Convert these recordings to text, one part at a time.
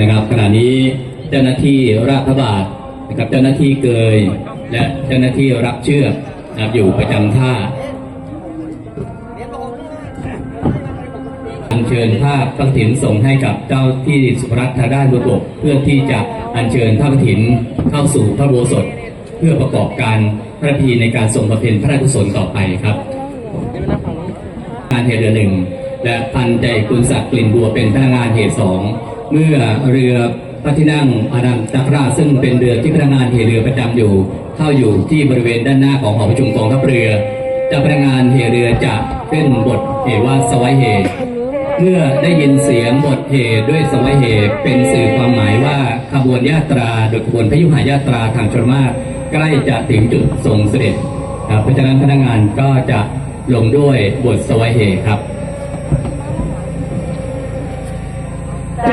นะครับขณะนี้เจ้าหน้าที่ราชพระบาทนะครับเจ้าหน้าที่เกยและเจ้าหน้าที่รับเชือกนะครับอยู่ประจำท่าอัญเชิญภาพพระกฐินส่งให้กับเจ้าที่สุรัตน์ทางด้านบนบกเพื่อที่จะอัญเชิญพระกฐินเข้าสู่พระโบสถเพื่อประกอบการพระพีในการส่งประเพณพระราชกุศลต่อไปครับการเหตุเรือหนึ่งและพันใจคุณศักดิ์กลิ่นบัวเป็นพนักงานเหตุสอง เมื่อเรือพระที่นั่งอานันตคราชซึ่งเป็นเรือที่พนักงานเหเรือประจำอยู่ เข้าอยู่ที่บริเวณด้านหน้าของหอประชุมกองทัพเรือเจ้าพนักงานเหเรือจะขึ้นบทเหว่าสวัยเหเมื่อได้ยินเสียงบทเหด้วยสวัยเหเป็นสื่อความหมายว่าขบวนญาตราโดยขบวนพยุหายาตราทางชนมาศใกล้จะถึงจุดทรงเสด็จเพราะฉะนั้นพนักงานก็จะลงด้วยบทสวัยเหครับ เ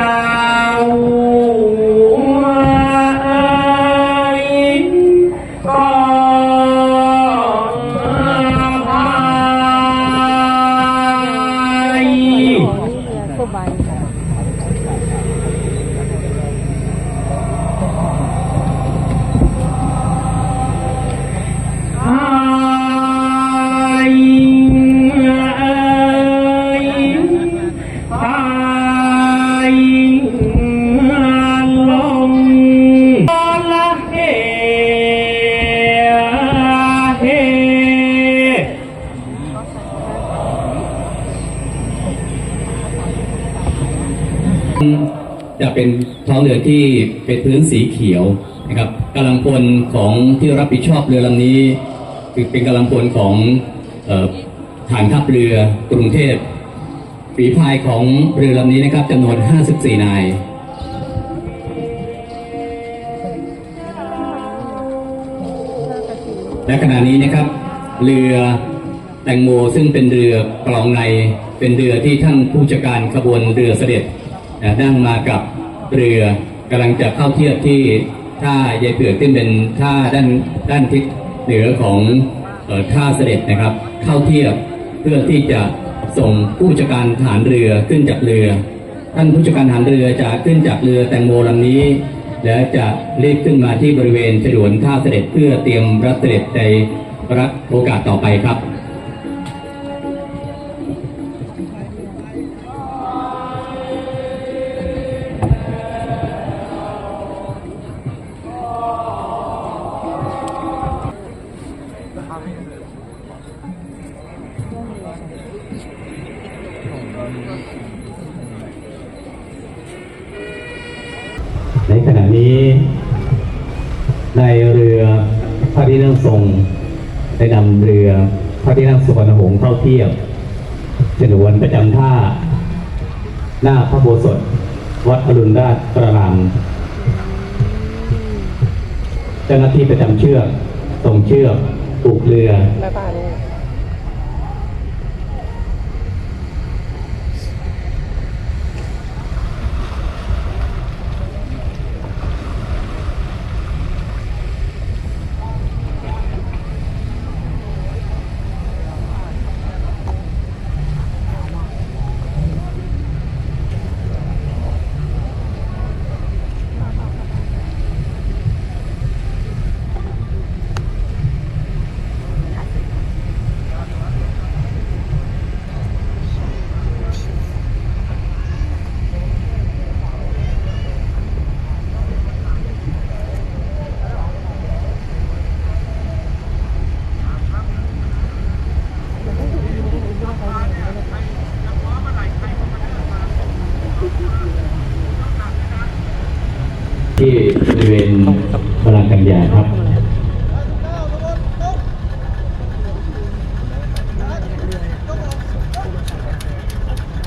จะเป็นท้องเรือที่เป็นพื้นสีเขียวนะครับกำลังพลของที่รับผิดชอบเรือลำนี้ คือเป็นกำลังพลของฐานทัพเรือกรุงเทพฝีพายของเรือลำนี้นะครับจำนวน 54 นายและขณะนี้นะครับ เรือแตงโมซึ่งเป็นเรือกลองในเป็นเรือที่ท่านผู้จัดการขบวนเรือเสด็จ นะนั่งมากับเรือกำลังจะเข้าเทียบที่ท่ายายเผือกที่เป็นท่าด้านด้านทิศเหนือของท่าเสด็จนะครับ เข้าเทียบเพื่อที่จะส่งผู้จัดการฐานเรือขึ้นจากเรือ ท่านผู้จัดการฐานเรือจะขึ้นจากเรือแตงโมลำนี้ และจะรีบขึ้นมาที่บริเวณฉนวนท่าเสด็จเพื่อเตรียมรับเสด็จในรับโอกาสต่อไปครับ นี้ ในเรือพระที่นั่งทรงได้นำเรือพระที่นั่งสุวรรณหงส์เข้าเทียบฉนวนประจำท่า หน้าพระโบสถ วัดอรุณราชตรารามเจ้าหน้าที่ประจำเชือกส่งเชือกปลูกเรือ บ๊ายบายเลย ที่บริเวณพลังกัญญาครับ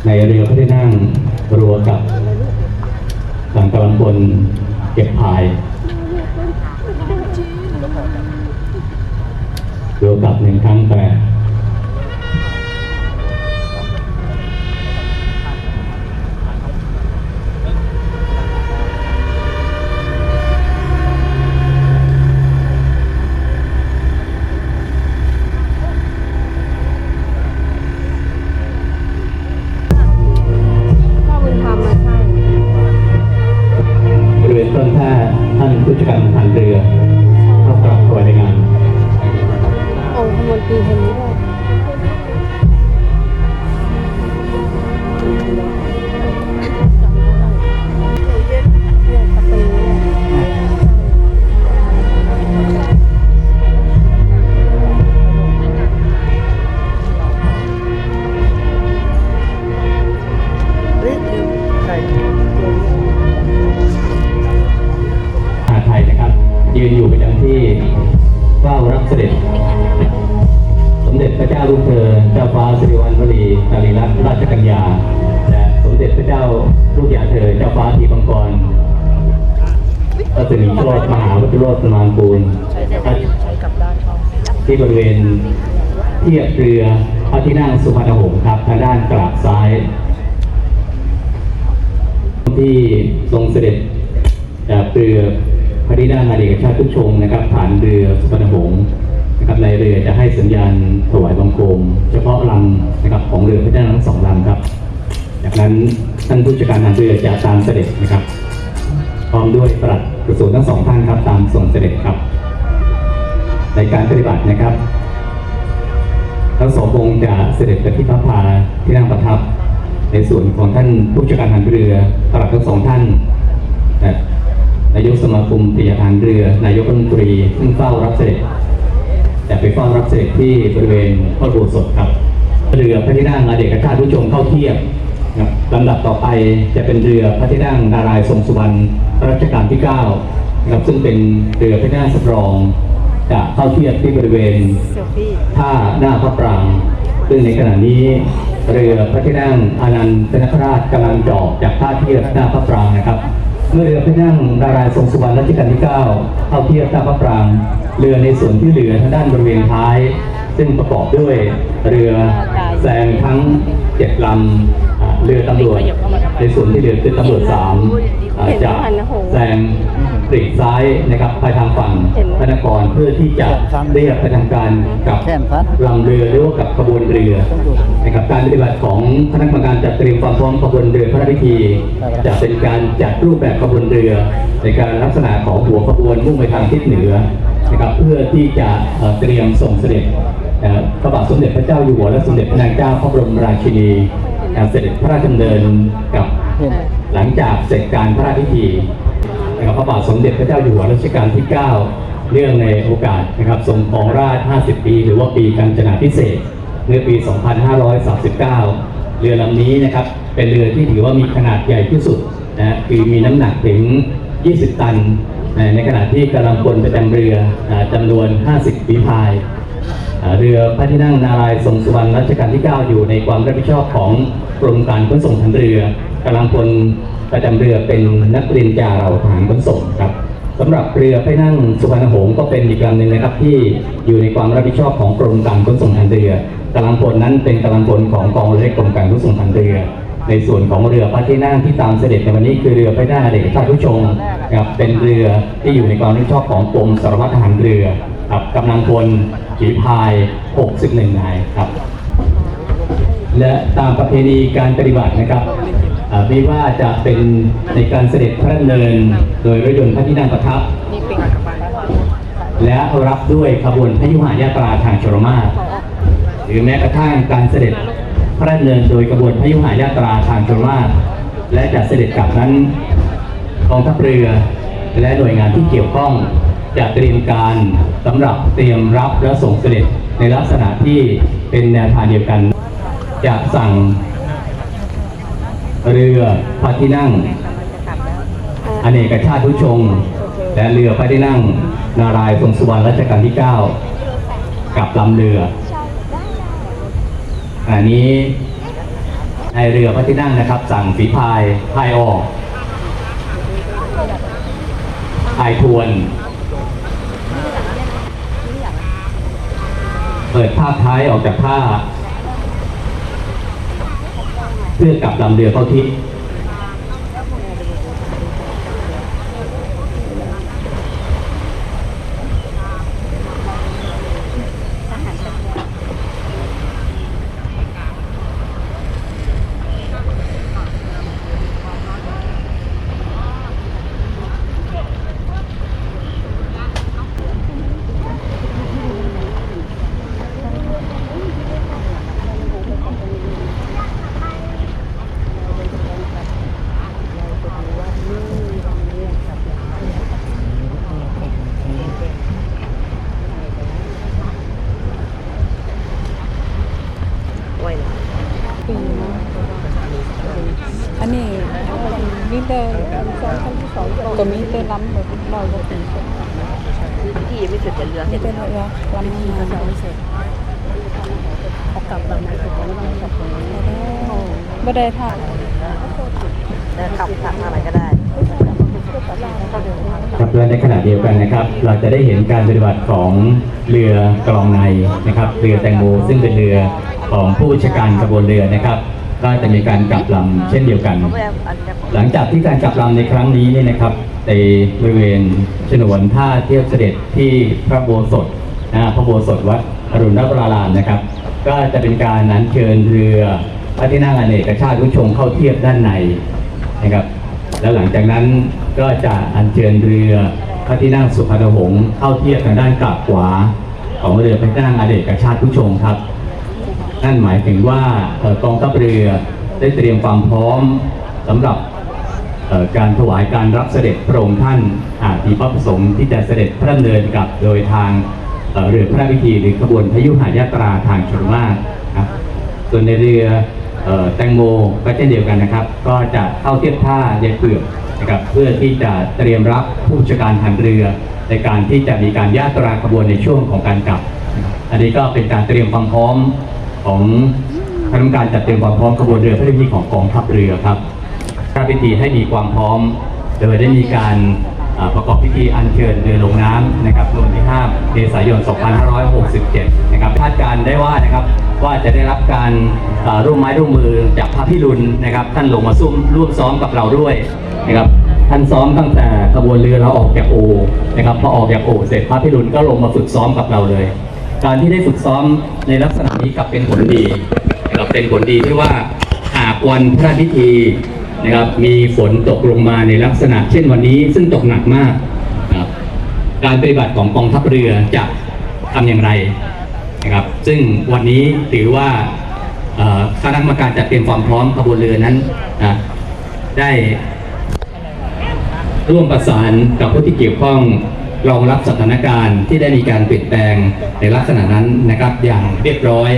ในเรือพระที่นั่งรัวกับสังกำลังพลเก็บพายรัวกับหนึ่งครั้งแต่้าลูกเธอเจ้าฟ้าสิริวัณวรีสารีรัตราชกัญญาและสมเด็จพระเจ้าลูกยาเธอเจ้าฟ้าทีบังกรพรัศมีโชตมหาวัชโรสมานปูนที่บริเวณเทียบเรือพระที่นั่งสุพรรณหงส์ครับทางด้านกราบซ้าย ที่ทรงเสด็จเรือพระที่นั่งอเนกชาติทุกชงนะครับ ผ่านเรือสุพรรณหงส์ นะครับในเรือจะให้สัญญาณถวายบังคม เฉพาะลำนะครับของเรือพระที่นั่งทั้งสองลำครับจากนั้นท่านผู้จัดการทางเรือจะตามเสด็จนะครับพร้อมด้วยปลัดกระทรวงทั้งสองท่านครับตามส่งเสด็จครับ ในการปฏิบัตินะครับทั้งสององค์จะเสด็จไปที่พระพาที่นั่งประทับ ในส่วนของท่านผู้จัดการทางเรือปลัดทั้งสองท่านนายกสมาคมพยาทางเรือ นายกรัฐมนตรีซึ่งเฝ้ารับเสด็จ จะไปเฝ้ารับเสด็จที่บริเวณพระอุโบสถครับ เรือพระที่นั่งอเนกชาติผู้ชมเข้าเทียบนะครับลำดับต่อไปจะเป็นเรือพระที่นั่งนารายณ์ทรงสุวรรณรัชกาลที่9นะครับซึ่งเป็นเรือพระที่นั่งสำรอง จะเข้าเทียบที่บริเวณท่าหน้าพระปราง ซึ่งในขณะนี้เรือพระที่นั่งอานันตนคราชกำลังจอดจากท่าเทียบหน้าพระปรางนะครับ เมื่อเรือพระนั่งดารายทรงสุวรรณรัชกาลที่ 9 เอาเทียบหน้าพระปราง เรือในส่วนที่เหลือทางด้านบริเวณท้าย ซึ่งประกอบด้วยเรือแซงทั้งเจ็ดลำเรือตำรวจ ในส่วนที่เหลือคือตำรวจสามจะแซง ปลีกซ้ายนะครับไปทางฝั่งพระนครเพื่อที่จะเรียกไปทำการกับแค่นซัดลำเรือหรือว่ากับขบวนเรือนะครับการปฏิบัติของคณะกรรมการจัดเตรียมความพร้อมขบวนเรือพระราชพิธี จะเป็นการจัดรูปแบบขบวนเรือ ในการลักษณะของหัวขบวนมุ่งไปทางทิศเหนือนะครับเพื่อที่จะเอ่อเตรียมส่งเสด็จเอ่อพระบาทสมเด็จพระเจ้าอยู่หัวและสมเด็จพระนางเจ้าพระบรมราชินีเอ่อเสด็จพระราชดำเนินกับเห็นหลังจากเสร็จการพระราชพิธี นะครับพระบาทสมเด็จพระเจ้าอยู่หัวรัชกาลที่ 9เรื่องในโอกาสนะครับทรงครองราช 50 ปี หรือว่าปีกาญจนาพิเศษกเมื่อปี 2539 เรือลำนี้นะครับเป็นเรือที่ถือว่ามีขนาดใหญ่ที่สุดนะคือมีน้ำหนักถึง 20 ตันนะในขณะที่กำลังพลประจำเรือนะจำนวน 50ฝีพาย เรือพระที่นั่งนารายณ์ทรงสุวรรณรัชกาลที่ 9 อยู่ในความรับผิดชอบของกรมการขนส่งทางเรือ กำลังพลประจำเรือเป็นนักเรียนจาเราทหารขนส่งครับสำหรับเรือพระนั่งสุวรรณหงส์ก็เป็นอีกลำหนึ่งนะครับที่อยู่ในความรับผิดชอบของกรมการขนส่งทางเรือกำลังพลนั้นเป็นกำลังพลของกองเรือกรมการขนส่งทางเรือ ในส่วนของเรือพระที่นั่งที่ตามเสด็จในวันนี้คือเรือพระหนั่งอเนกชาติผู้ชงครับเป็นเรือที่อยู่ในความรับผิดชอบของกรมสารวัตรทหารเรือครับกำลังพลฝีพาย 61 นายครับ และตามประเพณีการปฏิบัตินะครับ ไม่ว่าจะเป็นในการเสด็จพระดำเนิน โดยรถยนต์พระที่นั่งประทับ และรับด้วยขบวนพยุหายาตราทางชรมาศหรือแม้กระทั่งการเสด็จพระดำเนินโดยขบวนพยุหายาตราทางชรมาศและจะเสด็จกลับนั้นกองทัพเรือและหน่วยงานที่เกี่ยวข้องจะเตรียมการสำหรับเตรียมรับและส่งเสด็จในลักษณะที่เป็นแนวทางเดียวกัน จะสั่ง เรือพระที่นั่งอเนกชาติผู้ชง และเรือพระที่นั่ง นารายณ์ทรงสุวรรณรัชกาลที่ 9 กับลำเรือ อันนี้ในเรือพระที่นั่งนะครับ สั่งฝีพายพายออกพายทวน เปิดภาพท้ายออกจากผ้าเพื่อกลับลำเรือเข้าทิศ ปีนะ อันนี้มีแต่ตัวมีแต่ล้ำแบบลอยกว่าปีที่ยังไม่เสร็จแต่เรือมีเสร็จแต่เรือล้ำงานเขากลับเรานะคือเขาไม่ต้องกลับตรงนี้บ่ได้ท่าแต่กลับทางอะไรก็ได้ครับและในขณะเดียวกันนะครับ เราจะได้เห็นการปฏิบัติของเรือกรองในนะครับ เรือแตงโมซึ่งเป็นเรือของผู้บัญชาการขบวนเรือนะครับ ก็จะมีการกลับลำเช่นเดียวกัน หลังจากที่การกลับลำในครั้งนี้เนี่ยนะครับ ในบริเวณฉนวนท่าเทียบเสด็จที่พระโบสถนะพระโบสถวัดอรุณราชวรารามนะครับ ก็จะเป็นการนั้นเชิญเรือพระที่นั่งอเนกชาติผู้ชงเข้าเทียบด้านในนะครับ แล้วหลังจากนั้นก็จะอัญเชิญเรือพระที่นั่งสุพรรณหงษ์เข้าเทียบทางด้านกลับขวา ของเรือพระที่นั่งอเนกชาติผู้ชงครับ นั่นหมายถึงว่ากองทัพเรือได้เตรียมความพร้อมสำหรับการถวายการรับเสด็จพระองค์ท่านหากมีพระประสงค์ที่จะเสด็จพระดำเนินกลับโดยทางเรือพระราชพิธีหรือขบวนพยุหายาตราทางชลมาศครับส่วนในเรืออแตงโมก็เช่นเดียวกันนะครับ ก็จะเข้าเทียบท่ายายเปลือกนะครับเพื่อที่จะเตรียมรับผู้จัดการหันเรือ ในการที่จะมีการยาตราขบวนในช่วงของการกลับ อันนี้ก็เป็นการเตรียมความพร้อม ของคณะกรรมการจัดเตรียมความพร้อมขบวนเรือพระราชพิธีของกองทัพเรือครับพระราชพิธีให้มีความพร้อม โดยได้มีการประกอบพิธีอัญเชิญเรือลงน้ำนะครับในวันที่5เมษายน 2567 นะครับคาดการได้ว่านะครับว่าจะได้รับการร่วมไม้ร่วมมือจากพระพิรุณนะครับ ท่านลงมาซุ่มร่วมซ้อมกับเราด้วยนะครับท่านซ้อมตั้งแต่ขบวนเรือเราออกจากโอนะครับพอออกจากโอเสร็จพระพิรุณก็ลงมาฝึกซ้อมกับเราเลย การที่ได้ฝึกซ้อมในลักษณะนี้กลับเป็นผลดีนะครับเป็นผลดีที่ว่าหากวันพระราชพิธีนะครับมีฝนตกลงมาในลักษณะ เช่นวันนี้ซึ่งตกหนักมากนะครับการปฏิบัติของกองทัพเรือจะทำอย่างไรนะครับ ซึ่งวันนี้ถือว่าคณะกรรมการจัดเตรียมความพร้อมขบวนเรือนั้นนะได้ร่วมประสานกับผู้ที่เกี่ยวข้อง รองรับสถานการณ์ที่ได้มีการเปลี่ยนแปลงในลักษณะนั้นนะครับอย่างเรียบร้อย